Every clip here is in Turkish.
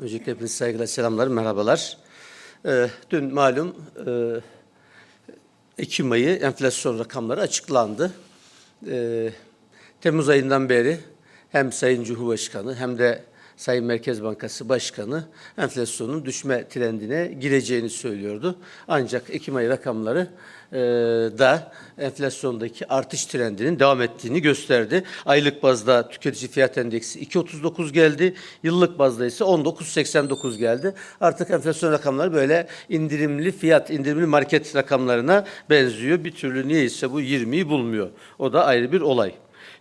Öncelikle hepinize saygıyla selamlar, merhabalar. Ee, dün malum e, Ekim ayı enflasyon rakamları açıklandı. Ee, Temmuz ayından beri hem Sayın Cumhurbaşkanı hem de Sayın Merkez Bankası Başkanı enflasyonun düşme trendine gireceğini söylüyordu. Ancak Ekim ayı rakamları e, da enflasyondaki artış trendinin devam ettiğini gösterdi. Aylık bazda tüketici fiyat endeksi 2.39 geldi. Yıllık bazda ise 19.89 geldi. Artık enflasyon rakamları böyle indirimli fiyat, indirimli market rakamlarına benziyor. Bir türlü niyeyse bu 20'yi bulmuyor. O da ayrı bir olay.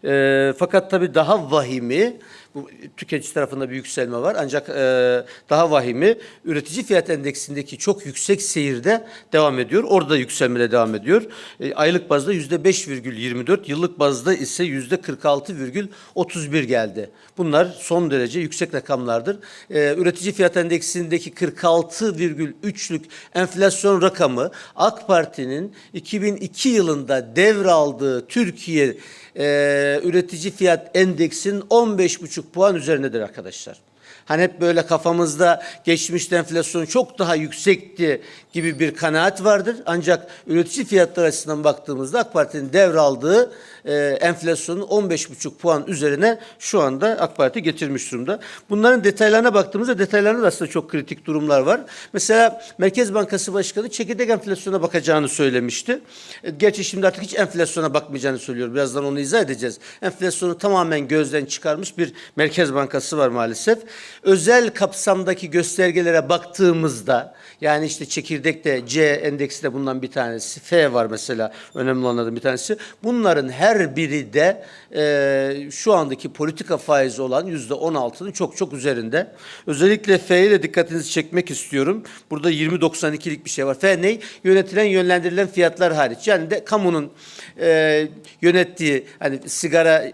E, fakat tabii daha vahimi bu tüketici tarafında bir yükselme var ancak e, daha vahimi üretici fiyat endeksindeki çok yüksek seyirde devam ediyor. Orada yükselmede devam ediyor. E, aylık bazda yüzde 5,24, yıllık bazda ise yüzde 46,31 geldi. Bunlar son derece yüksek rakamlardır. E, üretici fiyat endeksindeki 46,3'lük enflasyon rakamı AK Parti'nin 2002 yılında devraldığı Türkiye e, üretici fiyat endeksinin 15,5 puan üzerindedir arkadaşlar. Hani hep böyle kafamızda geçmişte enflasyon çok daha yüksekti gibi bir kanaat vardır. Ancak üretici fiyatları açısından baktığımızda AK Parti'nin devraldığı e, enflasyonun 15,5 puan üzerine şu anda AK Parti getirmiş durumda. Bunların detaylarına baktığımızda detaylarında da aslında çok kritik durumlar var. Mesela Merkez Bankası Başkanı çekirdek enflasyona bakacağını söylemişti. E, Gerçi şimdi artık hiç enflasyona bakmayacağını söylüyor. Birazdan onu izah edeceğiz. Enflasyonu tamamen gözden çıkarmış bir Merkez Bankası var maalesef. Özel kapsamdaki göstergelere baktığımızda yani işte çekirdekte C endeksi de bundan bir tanesi. F var mesela önemli olanlardan bir tanesi. Bunların her biri de e, şu andaki politika faizi olan yüzde on altının çok çok üzerinde. Özellikle F ile dikkatinizi çekmek istiyorum. Burada 20.92'lik bir şey var. F ne? Yönetilen yönlendirilen fiyatlar hariç. Yani de kamunun e, yönettiği hani sigara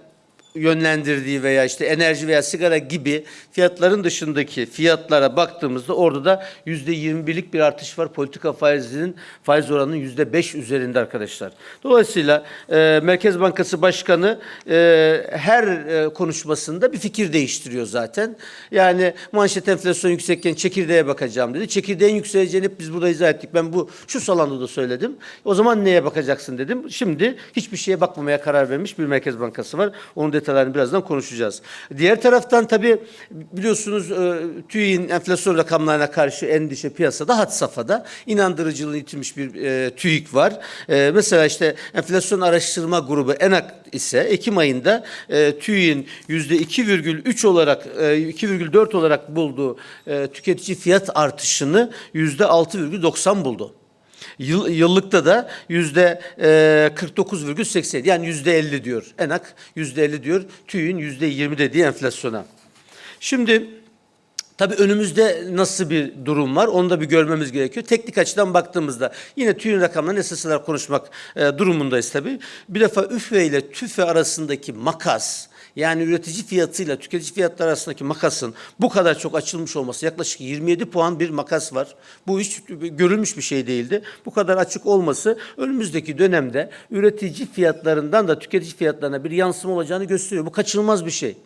yönlendirdiği veya işte enerji veya sigara gibi fiyatların dışındaki fiyatlara baktığımızda orada da yüzde 21'lik bir artış var. Politika faizinin faiz oranının yüzde 5 üzerinde arkadaşlar. Dolayısıyla e, Merkez Bankası Başkanı e, her e, konuşmasında bir fikir değiştiriyor zaten. Yani manşet enflasyon yüksekken çekirdeğe bakacağım dedi. Çekirdeğin yükseleceğini biz burada izah ettik. Ben bu şu salonda da söyledim. O zaman neye bakacaksın dedim. Şimdi hiçbir şeye bakmamaya karar vermiş bir Merkez Bankası var. Onun detaylarını birazdan konuşacağız. Diğer taraftan tabii biliyorsunuz e, TÜİ'nin enflasyon rakamlarına karşı endişe piyasada had safhada. İnandırıcılığını yitirmiş bir e, TÜİK var. E, mesela işte enflasyon araştırma grubu ENAK ise Ekim ayında e, TÜİ'nin yüzde 2,3 olarak e, 2,4 olarak bulduğu e, tüketici fiyat artışını yüzde 6,90 buldu. Yıl, yıllıkta da yüzde e, 49,87 yani yüzde 50 diyor. ENAK yüzde 50 diyor. TÜİ'nin yüzde 20 dediği enflasyona. Şimdi Tabii önümüzde nasıl bir durum var onu da bir görmemiz gerekiyor. Teknik açıdan baktığımızda yine TÜİ'nin rakamlarını esas alarak konuşmak e, durumundayız tabii. Bir defa üfe ile tüfe arasındaki makas yani üretici fiyatıyla tüketici fiyatları arasındaki makasın bu kadar çok açılmış olması yaklaşık 27 puan bir makas var. Bu hiç görülmüş bir şey değildi. Bu kadar açık olması önümüzdeki dönemde üretici fiyatlarından da tüketici fiyatlarına bir yansıma olacağını gösteriyor. Bu kaçınılmaz bir şey.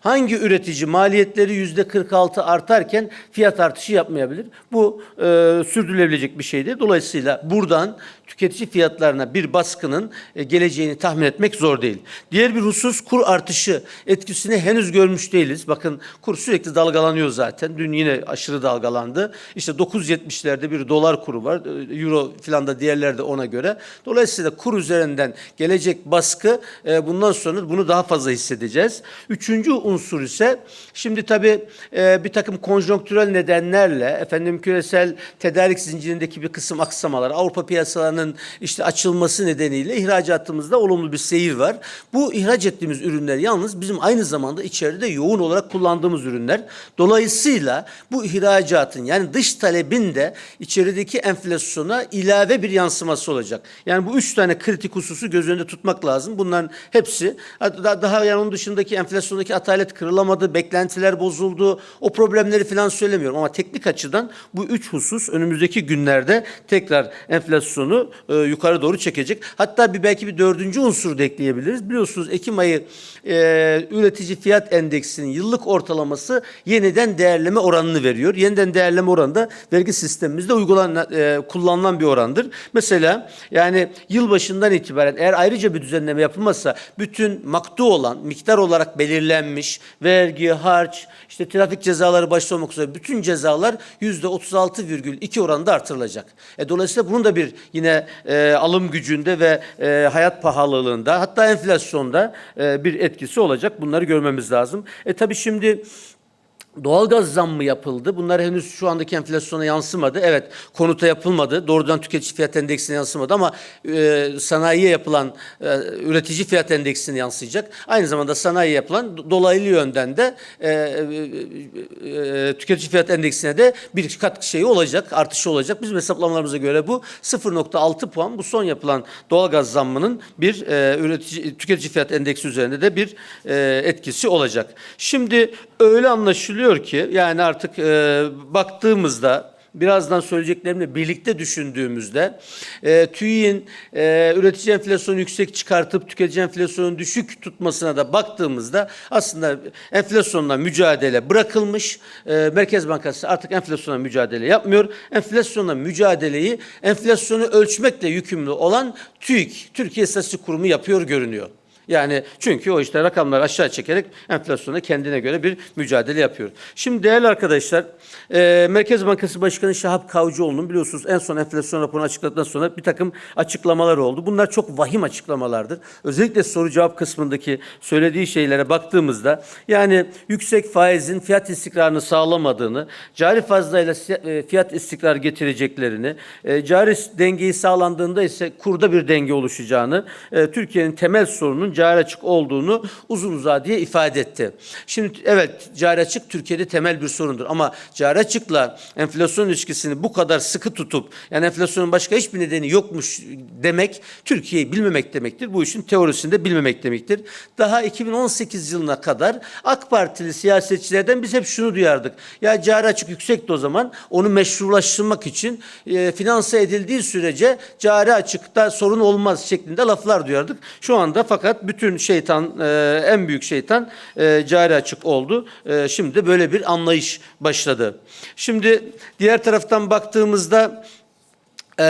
Hangi üretici maliyetleri yüzde 46 artarken fiyat artışı yapmayabilir? Bu e, sürdürülebilecek bir şeydi. Dolayısıyla buradan tüketici fiyatlarına bir baskının e, geleceğini tahmin etmek zor değil. Diğer bir husus kur artışı etkisini henüz görmüş değiliz. Bakın kur sürekli dalgalanıyor zaten. Dün yine aşırı dalgalandı. İşte 9.70'lerde bir dolar kuru var. E, Euro filan da diğerleri de ona göre. Dolayısıyla kur üzerinden gelecek baskı e, bundan sonra bunu daha fazla hissedeceğiz. Üçüncü unsur ise şimdi tabii e, bir takım konjonktürel nedenlerle efendim küresel tedarik zincirindeki bir kısım aksamalar, Avrupa piyasalarının işte açılması nedeniyle ihracatımızda olumlu bir seyir var. Bu ihraç ettiğimiz ürünler yalnız bizim aynı zamanda içeride yoğun olarak kullandığımız ürünler. Dolayısıyla bu ihracatın yani dış talebin de içerideki enflasyona ilave bir yansıması olacak. Yani bu üç tane kritik hususu göz önünde tutmak lazım. Bunların hepsi daha yani onun dışındaki enflasyondaki atalet kırılamadı, beklentiler bozuldu. O problemleri falan söylemiyorum ama teknik açıdan bu üç husus önümüzdeki günlerde tekrar enflasyonu e, yukarı doğru çekecek. Hatta bir belki bir dördüncü unsur da ekleyebiliriz. Biliyorsunuz Ekim ayı e, üretici fiyat endeksinin yıllık ortalaması yeniden değerleme oranını veriyor. Yeniden değerleme oranı da vergi sistemimizde uygulanan e, kullanılan bir orandır. Mesela yani yılbaşından itibaren eğer ayrıca bir düzenleme yapılmazsa bütün maktu olan miktar olarak belirlenmiş vergi, harç, işte trafik cezaları başta olmak üzere bütün cezalar yüzde 36,2 oranında artırılacak. E, dolayısıyla bunun da bir yine e, alım gücünde ve e, hayat pahalılığında hatta enflasyonda e, bir etkisi olacak. Bunları görmemiz lazım. E tabii şimdi Doğalgaz zammı yapıldı. Bunlar henüz şu andaki enflasyona yansımadı. Evet konuta yapılmadı. Doğrudan tüketici fiyat endeksine yansımadı ama e, sanayiye yapılan e, üretici fiyat endeksine yansıyacak. Aynı zamanda sanayiye yapılan do- dolaylı yönden de e, e, e, tüketici fiyat endeksine de bir katkı şeyi olacak, artışı olacak. Bizim hesaplamalarımıza göre bu 0.6 puan bu son yapılan doğalgaz zammının bir e, üretici tüketici fiyat endeksi üzerinde de bir e, etkisi olacak. Şimdi öyle anlaşılıyor ki yani artık e, baktığımızda birazdan söyleyeceklerimle birlikte düşündüğümüzde e, TÜİ'nin e, üretici enflasyonu yüksek çıkartıp tüketici enflasyonu düşük tutmasına da baktığımızda aslında enflasyonla mücadele bırakılmış. E, Merkez Bankası artık enflasyonla mücadele yapmıyor. Enflasyonla mücadeleyi enflasyonu ölçmekle yükümlü olan TÜİK, Türkiye İstatistik Kurumu yapıyor görünüyor. Yani çünkü o işte rakamları aşağı çekerek enflasyona kendine göre bir mücadele yapıyor. Şimdi değerli arkadaşlar, e, Merkez Bankası Başkanı Şahap Kavcıoğlu'nun biliyorsunuz en son enflasyon raporunu açıkladıktan sonra bir takım açıklamalar oldu. Bunlar çok vahim açıklamalardır. Özellikle soru cevap kısmındaki söylediği şeylere baktığımızda yani yüksek faizin fiyat istikrarını sağlamadığını, cari fazlayla e, fiyat istikrar getireceklerini, e, cari dengeyi sağlandığında ise kurda bir denge oluşacağını, e, Türkiye'nin temel sorunun cari açık olduğunu uzun uzadıya ifade etti. Şimdi evet cari açık Türkiye'de temel bir sorundur ama cari açıkla enflasyon ilişkisini bu kadar sıkı tutup yani enflasyonun başka hiçbir nedeni yokmuş demek Türkiye'yi bilmemek demektir. Bu işin teorisini de bilmemek demektir. Daha 2018 yılına kadar AK Partili siyasetçilerden biz hep şunu duyardık. Ya cari açık yüksekti o zaman onu meşrulaştırmak için e, finanse edildiği sürece cari açıkta sorun olmaz şeklinde laflar duyardık. Şu anda fakat bütün şeytan e, en büyük şeytan e, cari açık oldu. E, şimdi böyle bir anlayış başladı. Şimdi diğer taraftan baktığımızda ee,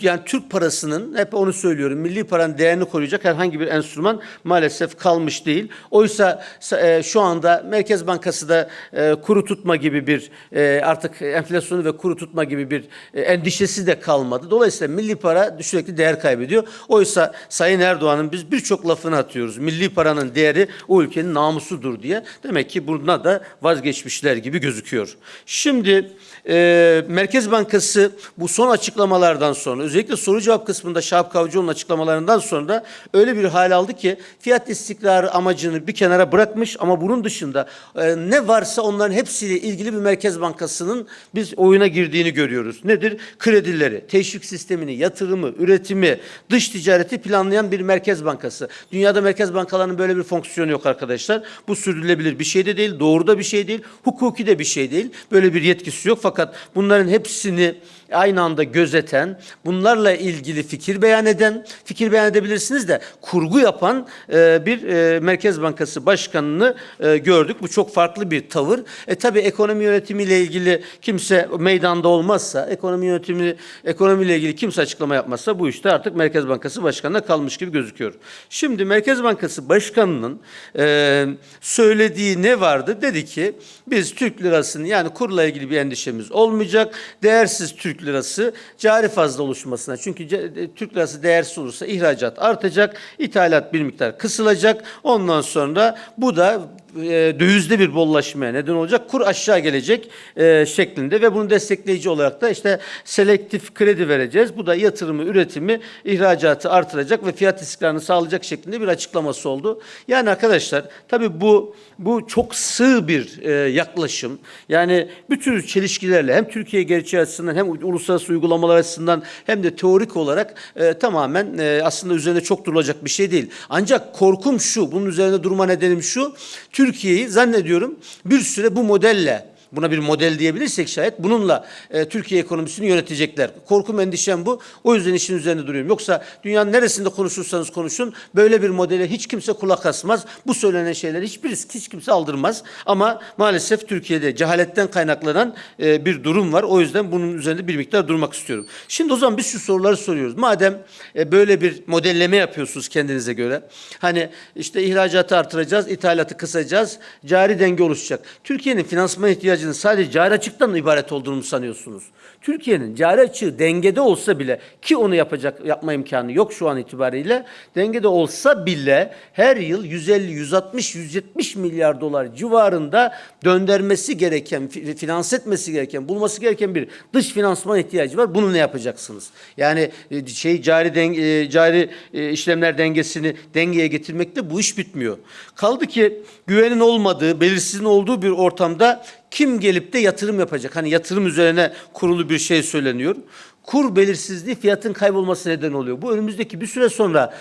yani Türk parasının hep onu söylüyorum milli paranın değerini koruyacak herhangi bir enstrüman maalesef kalmış değil. Oysa e, şu anda Merkez Bankası da e, kuru tutma gibi bir e, artık enflasyonu ve kuru tutma gibi bir e, endişesi de kalmadı. Dolayısıyla milli para sürekli değer kaybediyor. Oysa Sayın Erdoğan'ın biz birçok lafını atıyoruz. Milli paranın değeri o ülkenin namusudur diye. Demek ki buna da vazgeçmişler gibi gözüküyor. Şimdi e, Merkez Bankası bu son açıklamalardan sonra özellikle soru cevap kısmında Şahap Kavcıoğlu'nun açıklamalarından sonra öyle bir hal aldı ki fiyat istikrarı amacını bir kenara bırakmış ama bunun dışında e, ne varsa onların hepsiyle ilgili bir Merkez Bankası'nın biz oyuna girdiğini görüyoruz. Nedir? Kredileri, teşvik sistemini, yatırımı, üretimi, dış ticareti planlayan bir Merkez Bankası. Dünyada merkez bankalarının böyle bir fonksiyonu yok arkadaşlar. Bu sürdürülebilir bir şey de değil, doğru da bir şey değil, hukuki de bir şey değil. Böyle bir yetkisi yok fakat bunların hepsini aynı anda gözeten, bunlarla ilgili fikir beyan eden, fikir beyan edebilirsiniz de kurgu yapan e, bir e, Merkez Bankası Başkanı'nı e, gördük. Bu çok farklı bir tavır. E tabi ekonomi yönetimiyle ilgili kimse meydanda olmazsa, ekonomi yönetimi ekonomiyle ilgili kimse açıklama yapmazsa bu işte artık Merkez Bankası Başkanı'na kalmış gibi gözüküyor. Şimdi Merkez Bankası Başkanı'nın e, söylediği ne vardı? Dedi ki biz Türk lirasını yani kurla ilgili bir endişemiz olmayacak. Değersiz Türk lirası cari fazla oluşmasına. Çünkü ce- Türk lirası değersiz olursa ihracat artacak, ithalat bir miktar kısılacak. Ondan sonra bu da e, dövizde bir bollaşmaya neden olacak. Kur aşağı gelecek e, şeklinde ve bunu destekleyici olarak da işte selektif kredi vereceğiz. Bu da yatırımı, üretimi, ihracatı artıracak ve fiyat istikrarını sağlayacak şeklinde bir açıklaması oldu. Yani arkadaşlar tabii bu bu çok sığ bir e, yaklaşım. Yani bütün çelişkilerle hem Türkiye gerçeği açısından hem uluslararası uygulamalar açısından hem de teorik olarak e, tamamen e, aslında üzerine çok durulacak bir şey değil. Ancak korkum şu, bunun üzerine durma nedenim şu. Türkiye'yi zannediyorum bir süre bu modelle buna bir model diyebilirsek şayet bununla e, Türkiye ekonomisini yönetecekler. Korkum endişem bu. O yüzden işin üzerinde duruyorum. Yoksa dünyanın neresinde konuşursanız konuşun böyle bir modele hiç kimse kulak asmaz. Bu söylenen şeyleri hiçbirisi hiç kimse aldırmaz. Ama maalesef Türkiye'de cehaletten kaynaklanan e, bir durum var. O yüzden bunun üzerinde bir miktar durmak istiyorum. Şimdi o zaman biz şu soruları soruyoruz. Madem e, böyle bir modelleme yapıyorsunuz kendinize göre. Hani işte ihracatı artıracağız, ithalatı kısacağız, cari denge oluşacak. Türkiye'nin finansman ihtiyacının sadece cari açıktan ibaret olduğunu mu sanıyorsunuz? Türkiye'nin cari açığı dengede olsa bile ki onu yapacak yapma imkanı yok şu an itibariyle. Dengede olsa bile her yıl 150, 160, 170 milyar dolar civarında döndürmesi gereken, fi- finanse etmesi gereken, bulması gereken bir dış finansman ihtiyacı var. Bunu ne yapacaksınız? Yani e, şey cari denge, cari e, işlemler dengesini dengeye getirmekte bu iş bitmiyor. Kaldı ki güvenin olmadığı, belirsizliğin olduğu bir ortamda kim gelip de yatırım yapacak? Hani yatırım üzerine kurulu bir şey söyleniyor. Kur belirsizliği fiyatın kaybolması neden oluyor. Bu önümüzdeki bir süre sonra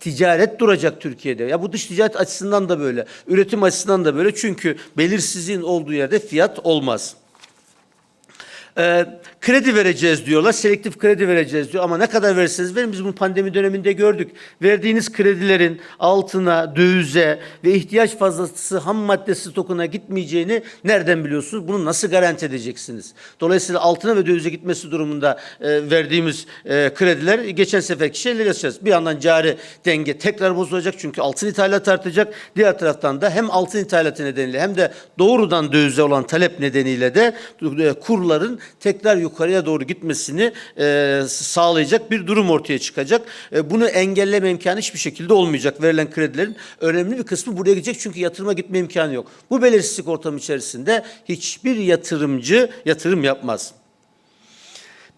ticaret duracak Türkiye'de. Ya bu dış ticaret açısından da böyle, üretim açısından da böyle. Çünkü belirsizliğin olduğu yerde fiyat olmaz. Ee, kredi vereceğiz diyorlar. Selektif kredi vereceğiz diyor. Ama ne kadar verirseniz verin biz bunu pandemi döneminde gördük. Verdiğiniz kredilerin altına, dövize ve ihtiyaç fazlası ham madde stokuna gitmeyeceğini nereden biliyorsunuz? Bunu nasıl garanti edeceksiniz? Dolayısıyla altına ve dövize gitmesi durumunda e, verdiğimiz e, krediler geçen seferki şeyler yaşayacağız. Bir yandan cari denge tekrar bozulacak çünkü altın ithalatı artacak. Diğer taraftan da hem altın ithalatı nedeniyle hem de doğrudan dövize olan talep nedeniyle de e, kurların tekrar yukarıya doğru gitmesini e, sağlayacak bir durum ortaya çıkacak. E, bunu engelleme imkanı hiçbir şekilde olmayacak. Verilen kredilerin önemli bir kısmı buraya gidecek çünkü yatırıma gitme imkanı yok. Bu belirsizlik ortamı içerisinde hiçbir yatırımcı yatırım yapmaz.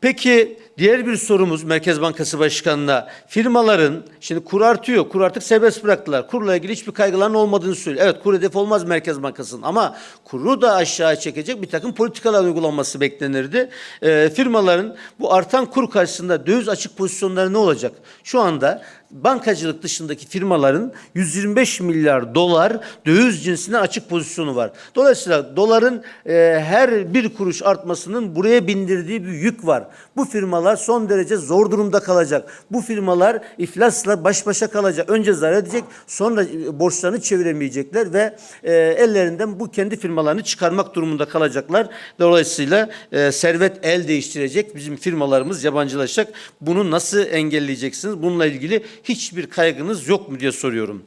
Peki diğer bir sorumuz Merkez Bankası Başkanı'na firmaların şimdi kur artıyor. Kur artık serbest bıraktılar. Kurla ilgili hiçbir kaygıların olmadığını söylüyor. Evet kur hedef olmaz Merkez Bankası'nın ama kuru da aşağı çekecek bir takım politikalar uygulanması beklenirdi. Ee, firmaların bu artan kur karşısında döviz açık pozisyonları ne olacak? Şu anda bankacılık dışındaki firmaların 125 milyar dolar döviz cinsine açık pozisyonu var. Dolayısıyla doların e, her bir kuruş artmasının buraya bindirdiği bir yük var. Bu firmalar son derece zor durumda kalacak. Bu firmalar iflasla baş başa kalacak. Önce zarar edecek, sonra e, borçlarını çeviremeyecekler ve e, ellerinden bu kendi firmalarını çıkarmak durumunda kalacaklar. Dolayısıyla e, servet el değiştirecek. Bizim firmalarımız yabancılaşacak. Bunu nasıl engelleyeceksiniz? Bununla ilgili hiçbir kaygınız yok mu diye soruyorum.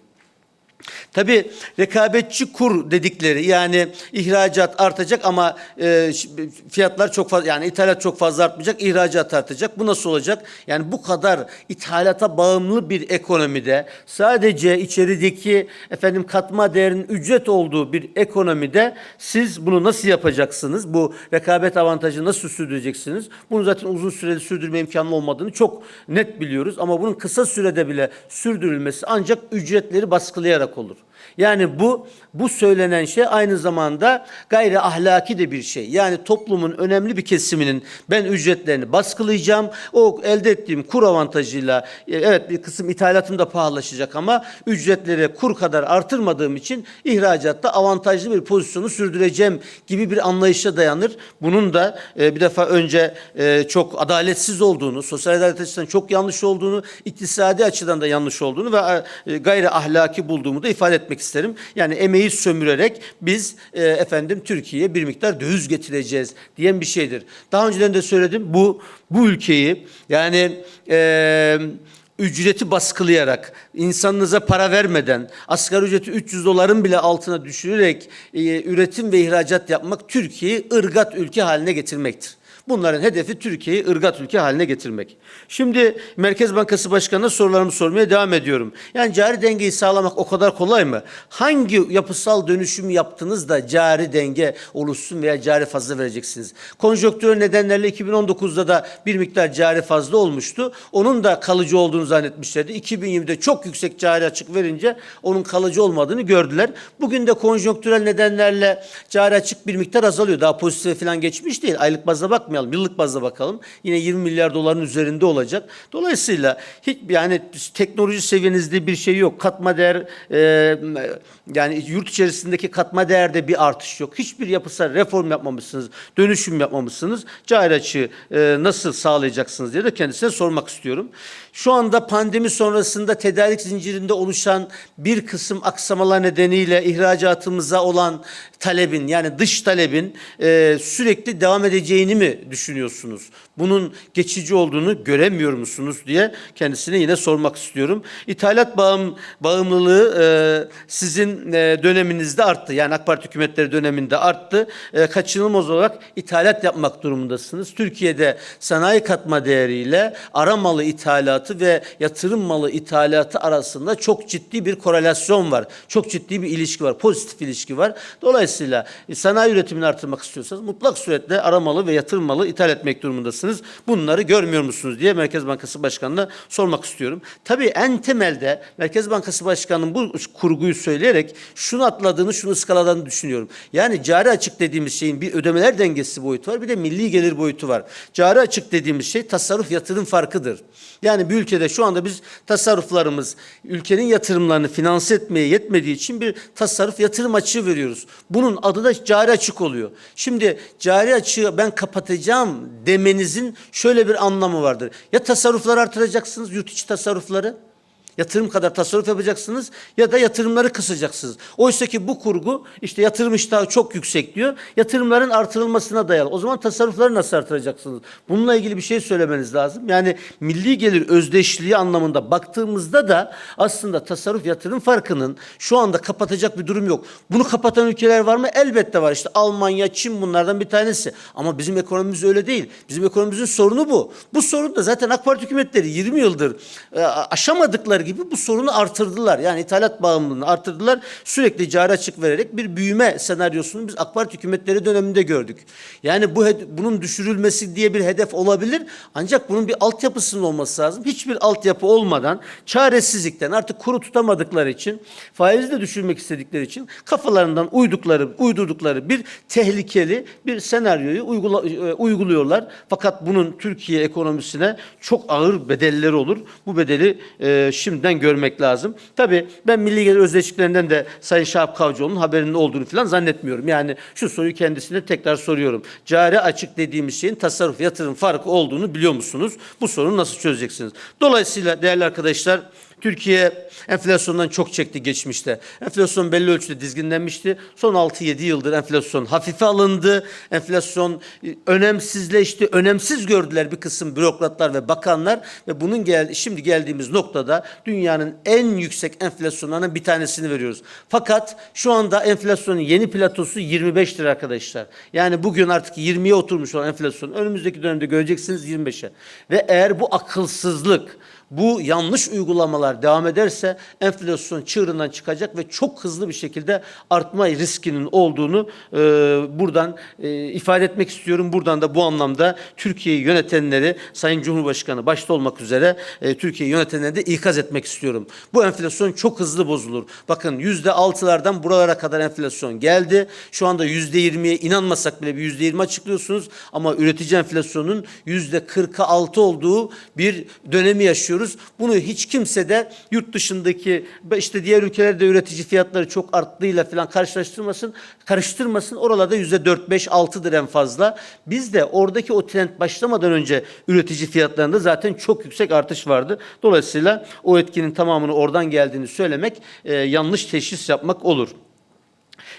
Tabii rekabetçi kur dedikleri yani ihracat artacak ama e, fiyatlar çok fazla yani ithalat çok fazla artmayacak, ihracat artacak. Bu nasıl olacak? Yani bu kadar ithalata bağımlı bir ekonomide sadece içerideki efendim katma değerinin ücret olduğu bir ekonomide siz bunu nasıl yapacaksınız? Bu rekabet avantajı nasıl sürdüreceksiniz? Bunu zaten uzun süreli sürdürme imkanı olmadığını çok net biliyoruz ama bunun kısa sürede bile sürdürülmesi ancak ücretleri baskılayarak olur. Yani bu bu söylenen şey aynı zamanda gayri ahlaki de bir şey. Yani toplumun önemli bir kesiminin ben ücretlerini baskılayacağım. O elde ettiğim kur avantajıyla e, evet bir kısım ithalatım da pahalaşacak ama ücretleri kur kadar artırmadığım için ihracatta avantajlı bir pozisyonu sürdüreceğim gibi bir anlayışa dayanır. Bunun da e, bir defa önce e, çok adaletsiz olduğunu, sosyal adalet açısından çok yanlış olduğunu, iktisadi açıdan da yanlış olduğunu ve e, gayri ahlaki bulduğumu da ifade etmek isterim. Yani emeği sömürerek biz e, efendim Türkiye'ye bir miktar döviz getireceğiz diyen bir şeydir. Daha önceden de söyledim bu bu ülkeyi yani e, ücreti baskılayarak, insanınıza para vermeden, asgari ücreti 300 doların bile altına düşürerek e, üretim ve ihracat yapmak Türkiye'yi ırgat ülke haline getirmektir. Bunların hedefi Türkiye'yi ırgat ülke haline getirmek. Şimdi Merkez Bankası Başkanı'na sorularımı sormaya devam ediyorum. Yani cari dengeyi sağlamak o kadar kolay mı? Hangi yapısal dönüşüm yaptınız da cari denge oluşsun veya cari fazla vereceksiniz? Konjonktürel nedenlerle 2019'da da bir miktar cari fazla olmuştu. Onun da kalıcı olduğunu zannetmişlerdi. 2020'de çok yüksek cari açık verince onun kalıcı olmadığını gördüler. Bugün de konjonktürel nedenlerle cari açık bir miktar azalıyor. Daha pozitife falan geçmiş değil. Aylık bazda bakmayın. Bakmayalım. Yıllık bazda bakalım. Yine 20 milyar doların üzerinde olacak. Dolayısıyla hiç yani teknoloji seviyenizde bir şey yok. Katma değer e, yani yurt içerisindeki katma değerde bir artış yok. Hiçbir yapısal reform yapmamışsınız. Dönüşüm yapmamışsınız. Cari açığı e, nasıl sağlayacaksınız diye de kendisine sormak istiyorum. Şu anda pandemi sonrasında tedarik zincirinde oluşan bir kısım aksamalar nedeniyle ihracatımıza olan talebin yani dış talebin e, sürekli devam edeceğini mi düşünüyorsunuz? Bunun geçici olduğunu göremiyor musunuz diye kendisine yine sormak istiyorum. İthalat bağım, bağımlılığı e, sizin e, döneminizde arttı. Yani AK Parti hükümetleri döneminde arttı. E, kaçınılmaz olarak ithalat yapmak durumundasınız. Türkiye'de sanayi katma değeriyle ara malı ithalatı ve yatırım malı ithalatı arasında çok ciddi bir korelasyon var. Çok ciddi bir ilişki var. Pozitif ilişki var. Dolayısıyla sanayi üretimini artırmak istiyorsanız mutlak suretle ara malı ve yatırım malı ithal etmek durumundasınız. Bunları görmüyor musunuz diye Merkez Bankası Başkanı'na sormak istiyorum. Tabii en temelde Merkez Bankası Başkanı'nın bu kurguyu söyleyerek şunu atladığını, şunu ıskaladığını düşünüyorum. Yani cari açık dediğimiz şeyin bir ödemeler dengesi boyutu var, bir de milli gelir boyutu var. Cari açık dediğimiz şey tasarruf yatırım farkıdır. Yani bir ülkede şu anda biz tasarruflarımız ülkenin yatırımlarını finanse etmeye yetmediği için bir tasarruf yatırım açığı veriyoruz. Bunun adı da cari açık oluyor. Şimdi cari açığı ben kapatacağım demenizin şöyle bir anlamı vardır. Ya tasarrufları artıracaksınız, yurt içi tasarrufları. Yatırım kadar tasarruf yapacaksınız ya da yatırımları kısacaksınız. Oysa ki bu kurgu işte yatırım iştahı çok yüksek diyor. Yatırımların artırılmasına dayalı. O zaman tasarrufları nasıl artıracaksınız? Bununla ilgili bir şey söylemeniz lazım. Yani milli gelir özdeşliği anlamında baktığımızda da aslında tasarruf yatırım farkının şu anda kapatacak bir durum yok. Bunu kapatan ülkeler var mı? Elbette var. İşte Almanya, Çin bunlardan bir tanesi. Ama bizim ekonomimiz öyle değil. Bizim ekonomimizin sorunu bu. Bu sorun da zaten AK Parti hükümetleri 20 yıldır e, aşamadıkları gibi bu sorunu artırdılar. Yani ithalat bağımlılığını artırdılar. Sürekli cari açık vererek bir büyüme senaryosunu biz AK Parti hükümetleri döneminde gördük. Yani bu bunun düşürülmesi diye bir hedef olabilir. Ancak bunun bir altyapısının olması lazım. Hiçbir altyapı olmadan çaresizlikten artık kuru tutamadıkları için faizi de düşürmek istedikleri için kafalarından uydukları, uydurdukları bir tehlikeli bir senaryoyu uygula, e, uyguluyorlar. Fakat bunun Türkiye ekonomisine çok ağır bedelleri olur. Bu bedeli e, şimdiden görmek lazım. Tabii ben milli gelir özdeşliklerinden de Sayın Şahap Kavcıoğlu'nun haberinin olduğunu falan zannetmiyorum. Yani şu soruyu kendisine tekrar soruyorum. Cari açık dediğimiz şeyin tasarruf yatırım farkı olduğunu biliyor musunuz? Bu sorunu nasıl çözeceksiniz? Dolayısıyla değerli arkadaşlar Türkiye enflasyondan çok çekti geçmişte. Enflasyon belli ölçüde dizginlenmişti. Son 6-7 yıldır enflasyon hafife alındı. Enflasyon e, önemsizleşti. Önemsiz gördüler bir kısım bürokratlar ve bakanlar ve bunun gel şimdi geldiğimiz noktada dünyanın en yüksek enflasyonlarının bir tanesini veriyoruz. Fakat şu anda enflasyonun yeni platosu 25 lira arkadaşlar. Yani bugün artık 20'ye oturmuş olan enflasyon önümüzdeki dönemde göreceksiniz 25'e. Ve eğer bu akılsızlık bu yanlış uygulamalar devam ederse enflasyon çığırından çıkacak ve çok hızlı bir şekilde artma riskinin olduğunu e, buradan e, ifade etmek istiyorum. Buradan da bu anlamda Türkiye'yi yönetenleri Sayın Cumhurbaşkanı başta olmak üzere e, Türkiye'yi yönetenleri de ikaz etmek istiyorum. Bu enflasyon çok hızlı bozulur. Bakın yüzde altılardan buralara kadar enflasyon geldi. Şu anda yüzde yirmiye inanmasak bile bir yüzde yirmi açıklıyorsunuz ama üretici enflasyonun yüzde kırka altı olduğu bir dönemi yaşıyoruz. Bunu hiç kimse de yurt dışındaki işte diğer ülkelerde üretici fiyatları çok arttığıyla falan karşılaştırmasın, karıştırmasın. Oralarda yüzde dört, beş, altıdır en fazla. Biz de oradaki o trend başlamadan önce üretici fiyatlarında zaten çok yüksek artış vardı. Dolayısıyla o etkinin tamamını oradan geldiğini söylemek e, yanlış teşhis yapmak olur.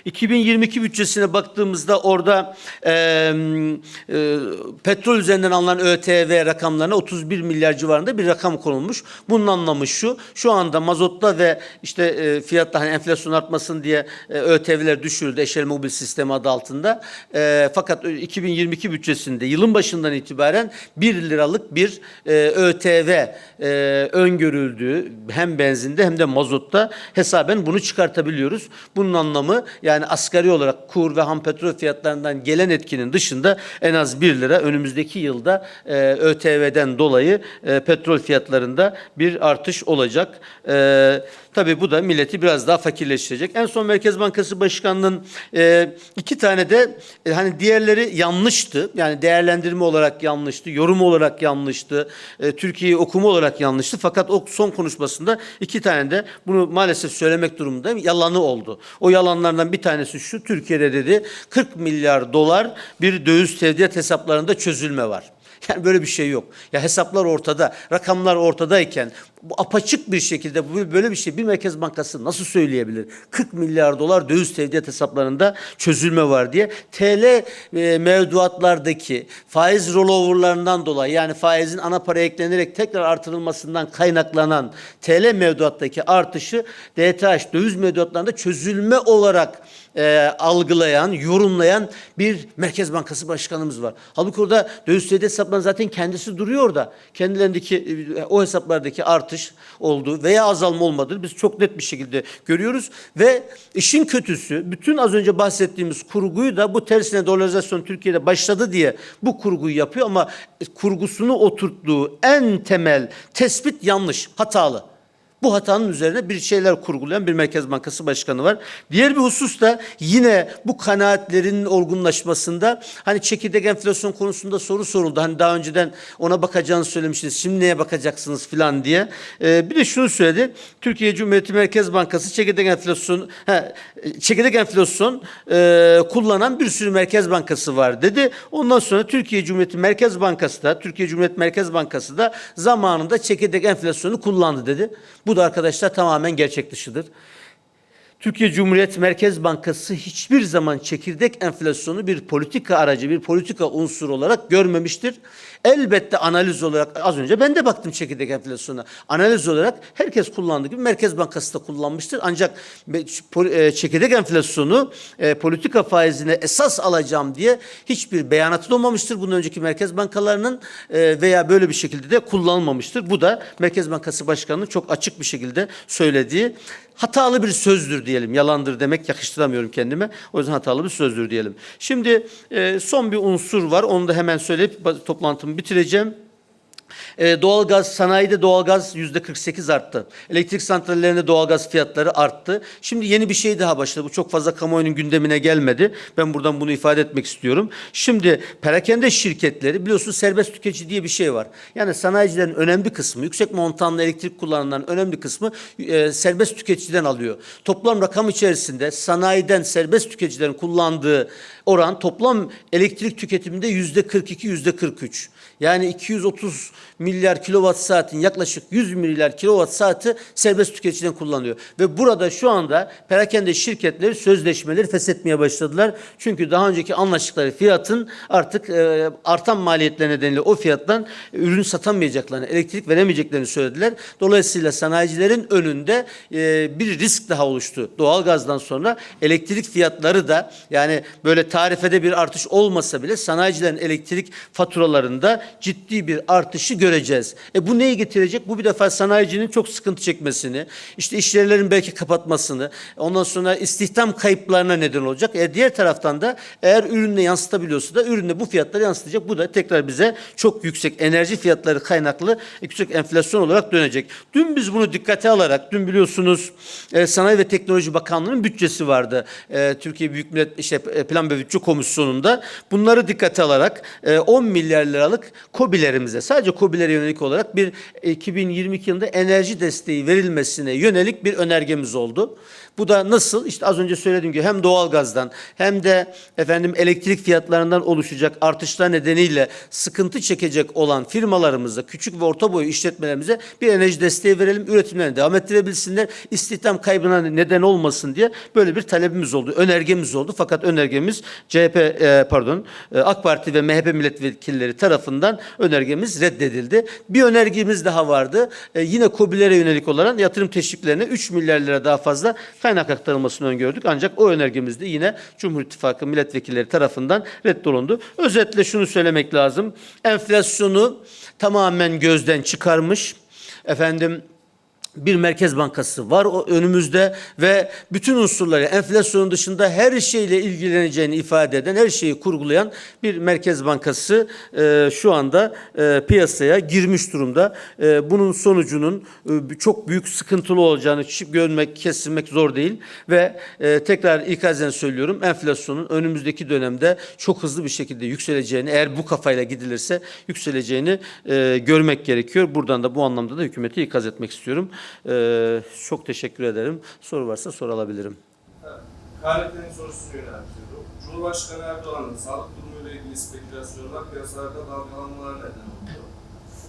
2022 bütçesine baktığımızda orada e, e, petrol üzerinden alınan ÖTV rakamlarına 31 milyar civarında bir rakam konulmuş. Bunun anlamı şu, şu anda mazotta ve işte e, fiyatta hani enflasyon artmasın diye e, ÖTV'ler düşürüldü eşel mobil sistemi adı altında. E, fakat 2022 bütçesinde yılın başından itibaren 1 liralık bir e, ÖTV e, öngörüldüğü hem benzinde hem de mazotta hesaben bunu çıkartabiliyoruz. Bunun anlamı yani asgari olarak kur ve ham petrol fiyatlarından gelen etkinin dışında en az 1 lira önümüzdeki yılda e, ÖTV'den dolayı e, petrol fiyatlarında bir artış olacak. E, Tabii bu da milleti biraz daha fakirleştirecek. En son Merkez Bankası Başkanı'nın e, iki tane de e, hani diğerleri yanlıştı. Yani değerlendirme olarak yanlıştı, yorum olarak yanlıştı, e, Türkiye'yi okuma olarak yanlıştı. Fakat o son konuşmasında iki tane de bunu maalesef söylemek durumundayım. Yalanı oldu. O yalanlardan bir tanesi şu. Türkiye'de dedi 40 milyar dolar bir döviz tevdiat hesaplarında çözülme var. Yani böyle bir şey yok. Ya hesaplar ortada, rakamlar ortadayken bu apaçık bir şekilde böyle bir şey bir Merkez Bankası nasıl söyleyebilir? 40 milyar dolar döviz tevdiat hesaplarında çözülme var diye. TL e, mevduatlardaki faiz rolloverlarından dolayı yani faizin ana paraya eklenerek tekrar artırılmasından kaynaklanan TL mevduattaki artışı DTH döviz mevduatlarında çözülme olarak e, algılayan, yorumlayan bir Merkez Bankası Başkanımız var. Halbuki orada döviz tevdiat hesaplarının zaten kendisi duruyor da kendilerindeki e, o hesaplardaki artış olduğu veya azalma olmadığı biz çok net bir şekilde görüyoruz ve işin kötüsü bütün az önce bahsettiğimiz kurguyu da bu tersine dolarizasyon Türkiye'de başladı diye bu kurguyu yapıyor ama kurgusunu oturttuğu en temel tespit yanlış, hatalı. Bu hatanın üzerine bir şeyler kurgulayan bir Merkez Bankası Başkanı var. Diğer bir husus da yine bu kanaatlerin olgunlaşmasında hani çekirdek enflasyon konusunda soru soruldu. Hani daha önceden ona bakacağını söylemiştiniz. Şimdi neye bakacaksınız filan diye. Ee, bir de şunu söyledi. Türkiye Cumhuriyeti Merkez Bankası çekirdek enflasyon he, çekirdek enflasyon e, kullanan bir sürü merkez bankası var dedi. Ondan sonra Türkiye Cumhuriyeti Merkez Bankası da Türkiye Cumhuriyet Merkez Bankası da zamanında çekirdek enflasyonu kullandı dedi. Bu da arkadaşlar tamamen gerçek dışıdır. Türkiye Cumhuriyet Merkez Bankası hiçbir zaman çekirdek enflasyonu bir politika aracı, bir politika unsuru olarak görmemiştir. Elbette analiz olarak az önce ben de baktım çekirdek enflasyona. Analiz olarak herkes kullandığı gibi Merkez Bankası da kullanmıştır. Ancak e, çekirdek enflasyonu e, politika faizine esas alacağım diye hiçbir beyanatı olmamıştır. Bundan önceki merkez bankalarının e, veya böyle bir şekilde de kullanılmamıştır. Bu da Merkez Bankası Başkanı'nın çok açık bir şekilde söylediği hatalı bir sözdür diyelim. Yalandır demek yakıştıramıyorum kendime. O yüzden hatalı bir sözdür diyelim. Şimdi e, son bir unsur var. Onu da hemen söyleyip toplantımı bitireceğim. E, doğalgaz sanayide doğalgaz yüzde 48 arttı. Elektrik santrallerinde doğalgaz fiyatları arttı. Şimdi yeni bir şey daha başladı. Bu çok fazla kamuoyunun gündemine gelmedi. Ben buradan bunu ifade etmek istiyorum. Şimdi perakende şirketleri biliyorsunuz serbest tüketici diye bir şey var. Yani sanayicilerin önemli kısmı, yüksek montanlı elektrik kullananların önemli kısmı e, serbest tüketiciden alıyor. Toplam rakam içerisinde sanayiden serbest tüketicilerin kullandığı oran toplam elektrik tüketiminde yüzde 42, yüzde 43. Yani 230 milyar kilowatt saatin yaklaşık 100 milyar kilowatt saati serbest tüketiciden kullanıyor. Ve burada şu anda perakende şirketleri sözleşmeleri feshetmeye başladılar. Çünkü daha önceki anlaştıkları fiyatın artık e, artan maliyetler nedeniyle o fiyattan ürün satamayacaklarını, elektrik veremeyeceklerini söylediler. Dolayısıyla sanayicilerin önünde e, bir risk daha oluştu. Doğalgazdan sonra elektrik fiyatları da yani böyle tarifede bir artış olmasa bile sanayicilerin elektrik faturalarında ciddi bir artışı göreceğiz. E bu neyi getirecek? Bu bir defa sanayicinin çok sıkıntı çekmesini, işte işyerlerin belki kapatmasını, ondan sonra istihdam kayıplarına neden olacak. E diğer taraftan da eğer ürünle yansıtabiliyorsa da ürünle bu fiyatları yansıtacak. Bu da tekrar bize çok yüksek enerji fiyatları kaynaklı yüksek enflasyon olarak dönecek. Dün biz bunu dikkate alarak, dün biliyorsunuz e, Sanayi ve Teknoloji Bakanlığı'nın bütçesi vardı. E, Türkiye Büyük Millet işte, e, Plan ve Bütçe Komisyonu'nda. Bunları dikkate alarak e, 10 milyar liralık KOBİ'lerimize, sadece KOBİ'lere yönelik olarak bir 2022 yılında enerji desteği verilmesine yönelik bir önergemiz oldu. Bu da nasıl? İşte az önce söylediğim gibi hem doğalgazdan hem de efendim elektrik fiyatlarından oluşacak artışlar nedeniyle sıkıntı çekecek olan firmalarımıza, küçük ve orta boy işletmelerimize bir enerji desteği verelim, üretimlerini devam ettirebilsinler, istihdam kaybına neden olmasın diye böyle bir talebimiz oldu, önergemiz oldu. Fakat önergemiz CHP e, pardon e, AK Parti ve MHP milletvekilleri tarafından önergemiz reddedildi. Bir önergemiz daha vardı. E, yine KOBİ'lere yönelik olarak yatırım teşviklerine 3 milyar lira daha fazla kaynak aktarılmasını öngördük. Ancak o önergemiz de yine Cumhur İttifakı milletvekilleri tarafından reddolundu. Özetle şunu söylemek lazım. Enflasyonu tamamen gözden çıkarmış. Efendim bir merkez bankası var o önümüzde ve bütün unsurları enflasyonun dışında her şeyle ilgileneceğini ifade eden, her şeyi kurgulayan bir merkez bankası e, şu anda e, piyasaya girmiş durumda. E, bunun sonucunun e, çok büyük sıkıntılı olacağını görmek, kesilmek zor değil ve e, tekrar ikazen söylüyorum enflasyonun önümüzdeki dönemde çok hızlı bir şekilde yükseleceğini eğer bu kafayla gidilirse yükseleceğini e, görmek gerekiyor. Buradan da bu anlamda da hükümeti ikaz etmek istiyorum. E, çok teşekkür ederim. Soru varsa soru alabilirim. KLP'nin sorusunu yöneltiyorum. Cumhurbaşkanı Erdoğan'ın sağlık durumuyla ilgili spekülasyonlar piyasalarda dalgalanmalar neden oldu.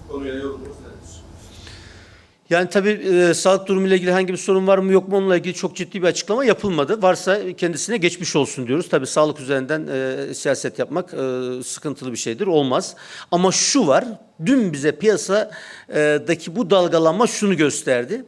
Bu konuya yorumunuz nedir? Yani tabii e, sağlık durumuyla ilgili herhangi bir sorun var mı yok mu onunla ilgili çok ciddi bir açıklama yapılmadı. Varsa kendisine geçmiş olsun diyoruz. Tabii sağlık üzerinden e, siyaset yapmak e, sıkıntılı bir şeydir. Olmaz. Ama şu var. Dün bize piyasadaki bu dalgalanma şunu gösterdi.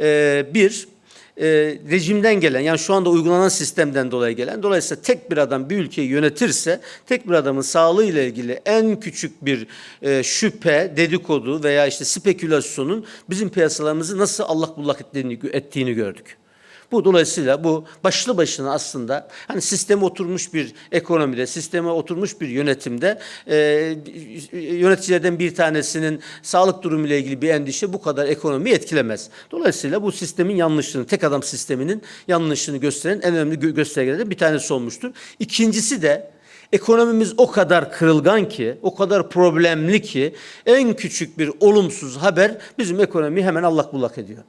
E, bir, e, rejimden gelen yani şu anda uygulanan sistemden dolayı gelen dolayısıyla tek bir adam bir ülkeyi yönetirse tek bir adamın sağlığı ile ilgili en küçük bir e, şüphe, dedikodu veya işte spekülasyonun bizim piyasalarımızı nasıl allak bullak ettiğini, ettiğini gördük. Bu dolayısıyla bu başlı başına aslında hani sisteme oturmuş bir ekonomide, sisteme oturmuş bir yönetimde e, yöneticilerden bir tanesinin sağlık durumu ile ilgili bir endişe bu kadar ekonomiyi etkilemez. Dolayısıyla bu sistemin yanlışlığını, tek adam sisteminin yanlışlığını gösteren en önemli gö- göstergelerden bir tanesi olmuştur. İkincisi de Ekonomimiz o kadar kırılgan ki, o kadar problemli ki en küçük bir olumsuz haber bizim ekonomiyi hemen allak bullak ediyor.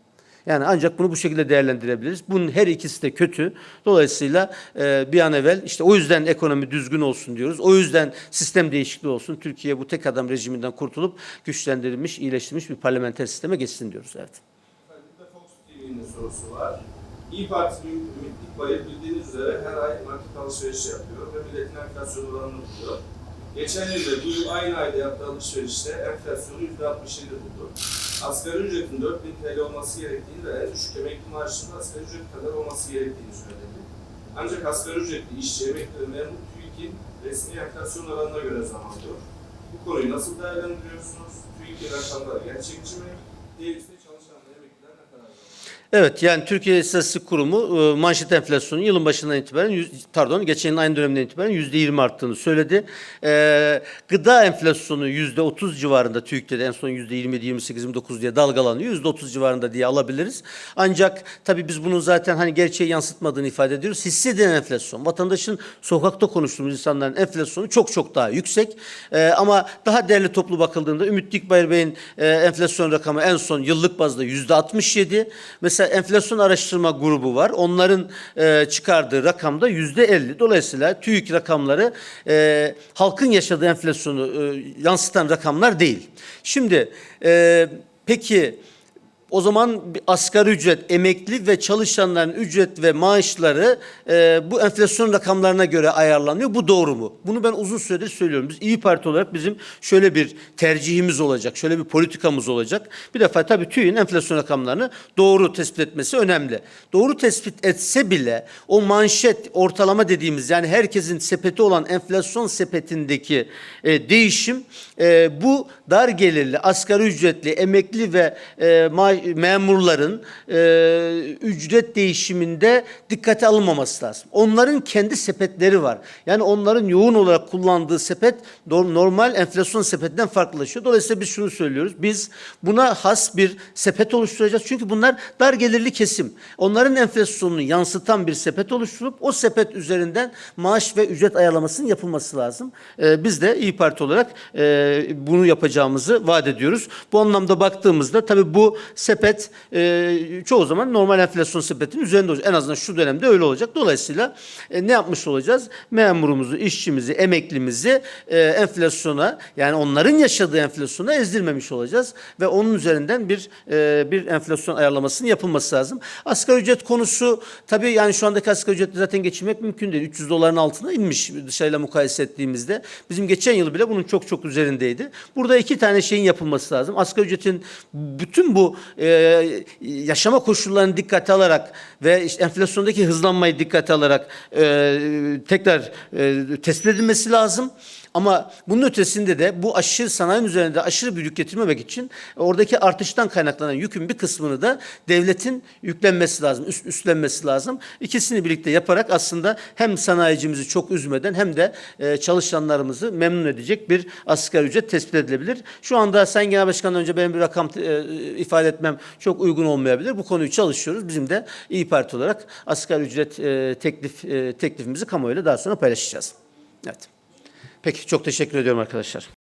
Yani ancak bunu bu şekilde değerlendirebiliriz. Bunun her ikisi de kötü. Dolayısıyla e, bir an evvel işte o yüzden ekonomi düzgün olsun diyoruz. O yüzden sistem değişikliği olsun. Türkiye bu tek adam rejiminden kurtulup güçlendirilmiş, iyileştirilmiş bir parlamenter sisteme geçsin diyoruz. Evet. Bir de Fox TV'nin sorusu var. İyi Parti Ümit Dikbayır bildiğiniz üzere her ay nakit alışverişi yapıyor ve milletin enflasyon oranını buluyor. Geçen yıl ve bu yıl aynı ayda yaptığı alışverişte enflasyonu %67 buldu. Asgari ücretin 4000 TL olması gerektiğini ve en düşük emekli maaşının asgari ücret kadar olması gerektiğini söyledi. Ancak asgari ücretli işçi, emekli ve memur TÜİK'in resmi enflasyon oranına göre zam alıyor. Bu konuyu nasıl değerlendiriyorsunuz? TÜİK'in rakamları gerçekçi mi? Diğer ise çalışan ve emekliler ne kadar zam Evet yani Türkiye İstatistik Kurumu e, manşet enflasyonun yılın başından itibaren pardon geçen yılın aynı dönemden itibaren yüzde yirmi arttığını söyledi. E, gıda enflasyonu yüzde otuz civarında TÜİK'te de en son yüzde yirmi yedi, yirmi sekiz, yirmi dokuz diye dalgalanıyor. Yüzde otuz civarında diye alabiliriz. Ancak tabii biz bunun zaten hani gerçeği yansıtmadığını ifade ediyoruz. Hissedilen enflasyon vatandaşın sokakta konuştuğumuz insanların enflasyonu çok çok daha yüksek. E, ama daha değerli toplu bakıldığında Ümit Dikbayır Bey'in enflasyon rakamı en son yıllık bazda yüzde 67. Mesela enflasyon araştırma grubu var. Onların e, çıkardığı rakamda yüzde 50. Dolayısıyla TÜİK rakamları e, halkın yaşadığı enflasyonu e, yansıtan rakamlar değil. Şimdi e, peki o zaman asgari ücret, emekli ve çalışanların ücret ve maaşları e, bu enflasyon rakamlarına göre ayarlanıyor. Bu doğru mu? Bunu ben uzun süredir söylüyorum. Biz İyi Parti olarak bizim şöyle bir tercihimiz olacak, şöyle bir politikamız olacak. Bir defa tabii TÜİ'nin enflasyon rakamlarını doğru tespit etmesi önemli. Doğru tespit etse bile o manşet ortalama dediğimiz yani herkesin sepeti olan enflasyon sepetindeki e, değişim e, bu dar gelirli, asgari ücretli, emekli ve e, ma- memurların e, ücret değişiminde dikkate alınmaması lazım. Onların kendi sepetleri var. Yani onların yoğun olarak kullandığı sepet normal enflasyon sepetinden farklılaşıyor. Dolayısıyla biz şunu söylüyoruz. Biz buna has bir sepet oluşturacağız. Çünkü bunlar dar gelirli kesim. Onların enflasyonunu yansıtan bir sepet oluşturup o sepet üzerinden maaş ve ücret ayarlamasının yapılması lazım. E, biz de İyi Parti olarak e, bunu yapacağımızı vaat ediyoruz. Bu anlamda baktığımızda tabii bu sepet e, çoğu zaman normal enflasyon sepetinin üzerinde olacak. En azından şu dönemde öyle olacak. Dolayısıyla e, ne yapmış olacağız? Memurumuzu, işçimizi, emeklimizi e, enflasyona yani onların yaşadığı enflasyona ezdirmemiş olacağız ve onun üzerinden bir e, bir enflasyon ayarlamasının yapılması lazım. Asgari ücret konusu tabii yani şu andaki asgari ücretle zaten geçinmek mümkün değil. 300 doların altına inmiş dışarıyla mukayese ettiğimizde. Bizim geçen yıl bile bunun çok çok üzerindeydi. Burada iki tane şeyin yapılması lazım. Asgari ücretin bütün bu e, yaşama koşullarını dikkate alarak ve işte enflasyondaki hızlanmayı dikkate alarak e, tekrar e, tespit edilmesi lazım. Ama bunun ötesinde de bu aşırı sanayinin üzerinde aşırı bir yük getirmemek için oradaki artıştan kaynaklanan yükün bir kısmını da devletin yüklenmesi lazım, üst, üstlenmesi lazım. İkisini birlikte yaparak aslında hem sanayicimizi çok üzmeden hem de e, çalışanlarımızı memnun edecek bir asgari ücret tespit edilebilir. Şu anda Sayın Genel Başkan'dan önce benim bir rakam e, ifade etmem çok uygun olmayabilir. Bu konuyu çalışıyoruz. Bizim de İyi Parti olarak asgari ücret e, teklif e, teklifimizi kamuoyuyla daha sonra paylaşacağız. Evet. Peki çok teşekkür ediyorum arkadaşlar.